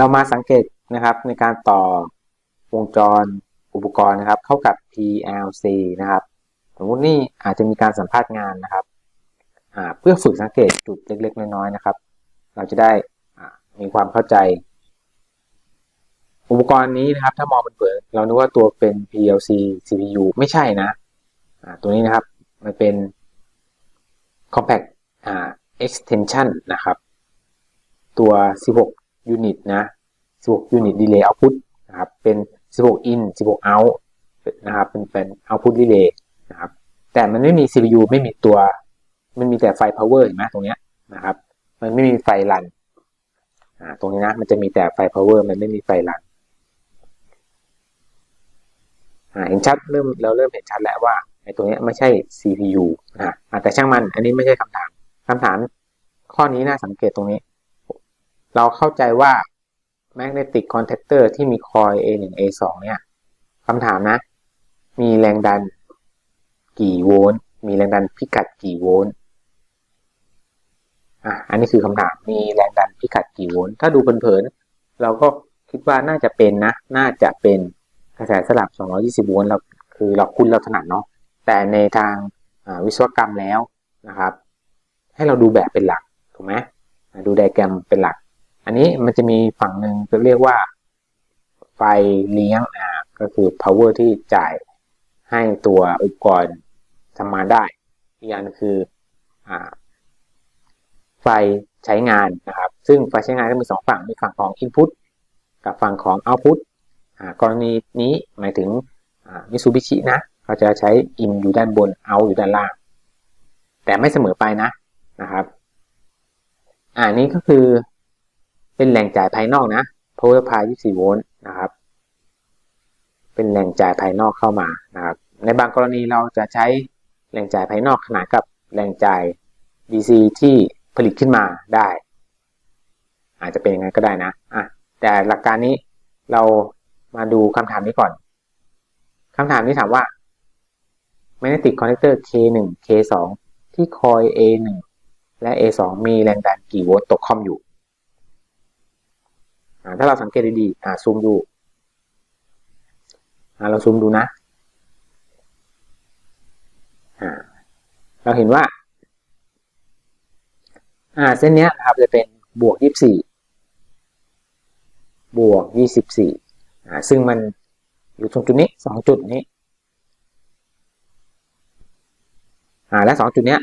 เรามาสังเกตนะครับในการต่อวงจรอุปกรณ์นะครับ เข้ากับ PLC นะครับสมมตินี่อาจจะมีการสัมภาษณ์งานนะครับเพื่อฝึกสังเกตจุดเล็ก ๆ น้อยๆนะครับ เราจะได้มีความเข้าใจ อุปกรณ์นี้นะครับ ถ้ามองเป็นเปิดเรานึกว่าตัวเป็น PLC CPU ไม่ใช่นะตัวนี้นะครับมันเป็น compact extension นะครับ ตัว 16 unit นะ16 unit delay output นะครับเป็น 16 in 16 out นะครับเป็นเป็น output relay นะครับแต่มันไม่มี CPU ไม่มีตัว มันมีแต่ไฟ power เห็นไหมตรงเนี้ยนะครับ มันไม่มีไฟรันอ่าตรงนี้นะมันจะมีแต่ไฟ power มันไม่มีไฟรันอ่าเห็นชัดเริ่มเราเริ่มเห็นชัดแล้วว่าไอ้ตรงนี้ไม่ใช่ CPU นะแต่ช่างมันอันนี้ไม่ใช่คำถามคำถามข้อนี้น่าสังเกตตรงนี้ เราเข้าใจว่า magnetic contactor ที่มีคอย A1 A2 เนี่ยคำถามนะ มีแรงดันกี่โวลต์มีแรงดันพิกัดกี่โวลต์อะอันนี้คือคำถามมีแรงดันพิกัดกี่โวลต์ถ้าดูเผินๆเราก็คิดว่าน่าจะเป็นนะ น่าจะเป็นกระแสสลับ 220 โวลต์เราคือเราคุ้นเราถนัดเนาะแต่ในทางวิศวกรรมแล้วนะครับ ให้เราดูแบบเป็นหลักถูกไหมดูไดแกรมเป็นหลัก อันนี้มันจะมีฝั่งหนึ่งจะเรียกว่าไฟเลี้ยงอ่าก็คือ power ที่จ่ายให้ตัวอุปกรณ์ทำงานได้ อีกอย่างคืออ่าไฟใช้งานนะครับ ซึ่งไฟใช้งานก็มีสองฝั่ง มีฝั่งของ input กับฝั่งของ output กรณีนี้หมายถึงมิซูบิชินะเขาจะใช้ in อยู่ด้านบน out อยู่ด้านล่าง แต่ไม่เสมอไปนะนะครับ อ่านี้ก็คือ เป็นแหล่งจ่ายภายนอกนะ power supply 24 โวลต์นะครับ เป็นแหล่งจ่ายภายนอกเข้ามานะครับ ในบางกรณีเราจะใช้แหล่งจ่ายภายนอกขนาดกับแหล่งจ่าย DC ที่ผลิตขึ้นมาได้ อาจจะเป็นอย่างนั้นก็ได้นะอะแต่หลักการนี้เรามาดูคำถามนี้ก่อนคำถามนี้ถามว่า magnetic connector K1 K2 ที่คอย A1 และ A2 มีแรงดันกี่โวลต์ตกคอมอยู่ ถ้าเราสังเกตดีๆอ่าซูมดูอ่าเราซูมดูนะอ่าเราเห็นว่าอ่าเส้นนี้นะครับจะเป็นบวกยี่สี่บวกยี่สิบสี่อ่าซึ่งมันอยู่ตรงจุดนี้สองจุดนี้อ่าและสองจุดเนี้ย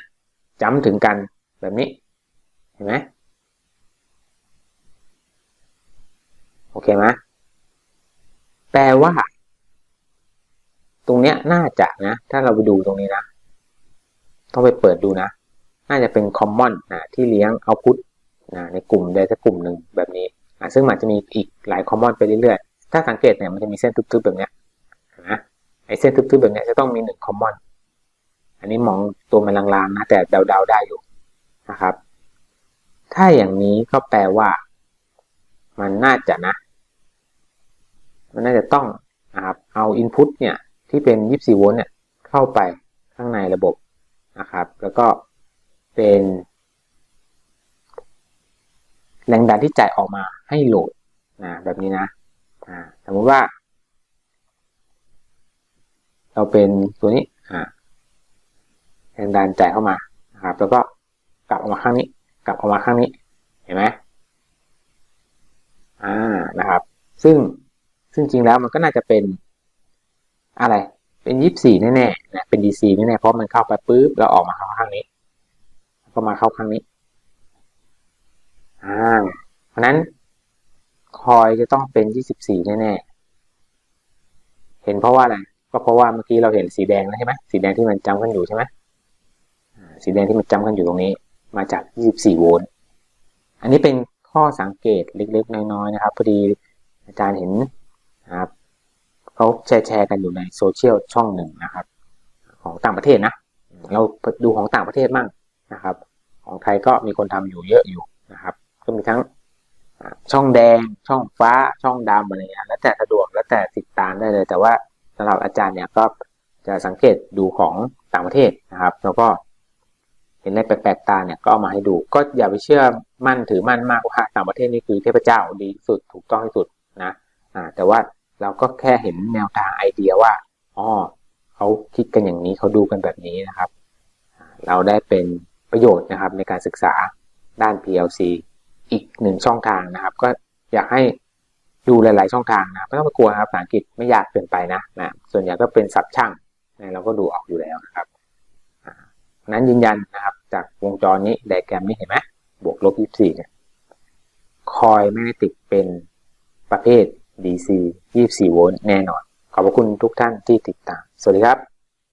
จำถึงกันแบบนี้ เห็นไหมโอเคไหมแปลว่า ตรงเนี้ยน่าจะนะ ถ้าเราไปดูตรงนี้นะ ต้องไปเปิดดูนะ น่าจะเป็นคอมมอนนะที่เลี้ยงเอาพุทนะในกลุ่มใดสักกลุ่มหนึ่งแบบนี้นะซึ่งมันจะมีอีกหลายคอมมอนไปเรื่อยๆ ถ้าสังเกตเนี่ยมันจะมีเส้นทึบๆแบบเนี้ยนะไอเส้นทึบๆแบบเนี้ยจะต้องมีหนึ่งคอมมอน อันนี้มองตัวมันลางๆนะ แต่เดาๆได้อยู่นะครับ ถ้าอย่างนี้ก็แปลว่า มันน่าจะนะ มันน่าจะต้องนะครับเอา Input เนี่ยที่เป็น 24 โวลต์เนี่ยเข้าไปข้างในระบบนะครับ แล้วก็เป็นแรงดันที่จ่ายออกมาให้โหลดนะแบบนี้นะอ่าสมมติว่า เราเป็นตัวนี้แรงดันจ่ายเข้ามานะครับ แล้วก็กลับออกมาข้างนี้ กลับออกมาข้างนี้ เห็นไหมอ่านะครับ ซึ่ง ซึ่งจริงแล้วมันก็น่าจะเป็นอะไร เป็นยี่สี่แน่ๆนะเป็นดีซีแน่ๆเพราะมันเข้าไปปุ๊บแล้วออกมาเข้าข้างนี้ก็มาเข้าข้างนี้อ่าเพราะนั้นคอยจะต้องเป็นยี่สิบสี่แน่ๆเห็นเพราะว่าอะไรก็เพราะว่าเมื่อกี้เราเห็นสีแดงแล้วใช่ไหมสีแดงที่มันจำกันอยู่ใช่ไหมสีแดงที่มันจำกันอยู่ตรงนี้ มาจาก24โวลต์อันนี้เป็นข้อสังเกตเล็กๆน้อยๆนะครับพอดีอาจารย์เห็น นะครับเขาแชร์แชร์กันอยู่ในโซเชียลช่องหนึ่งนะครับ ของต่างประเทศนะ เราดูของต่างประเทศมั่งนะครับ ของไทยก็มีคนทำอยู่เยอะอยู่นะครับ ก็มีทั้งช่องแดง ช่องฟ้า ช่องดำอะไรเงี้ยแล้วแต่สะดวกแล้วแต่ติดตามได้เลย แต่ว่าสำหรับอาจารย์เนี่ยก็จะสังเกตดูของต่างประเทศนะครับ แล้วก็เห็นอะไรแปลกๆตาเนี่ยก็เอามาให้ดู ก็อย่าไปเชื่อมั่นถือมั่นมากว่าต่างประเทศนี่คือเทพเจ้าดีสุดถูกต้องที่สุดนะอ่าแต่ว่า เราก็แค่เห็นแนวทางไอเดียว่าอ๋อเขาคิดกันอย่างนี้เขาดูกันแบบนี้นะครับ เราได้เป็นประโยชน์นะครับในการศึกษาด้าน PLC อีกหนึ่งช่องทางนะครับ ก็อยากให้ดูหลาย ๆ ช่องทางนะไม่ต้องไปกลัวครับภาษาอังกฤษไม่ยากเกินไปนะนะส่วนใหญ่ก็เป็นศัพท์ช่างนะเราก็ดูออกอยู่แล้วนะครับนั้นยืนยันนะครับ จากวงจรนี้ไดแกรมนี้เห็นไหมบวกลบ24เนี่ยคอยแมกเนติกเป็นประเภท DC 24 โวลต์แน่นอน ขอบพระคุณทุกท่านที่ติดตาม สวัสดีครับ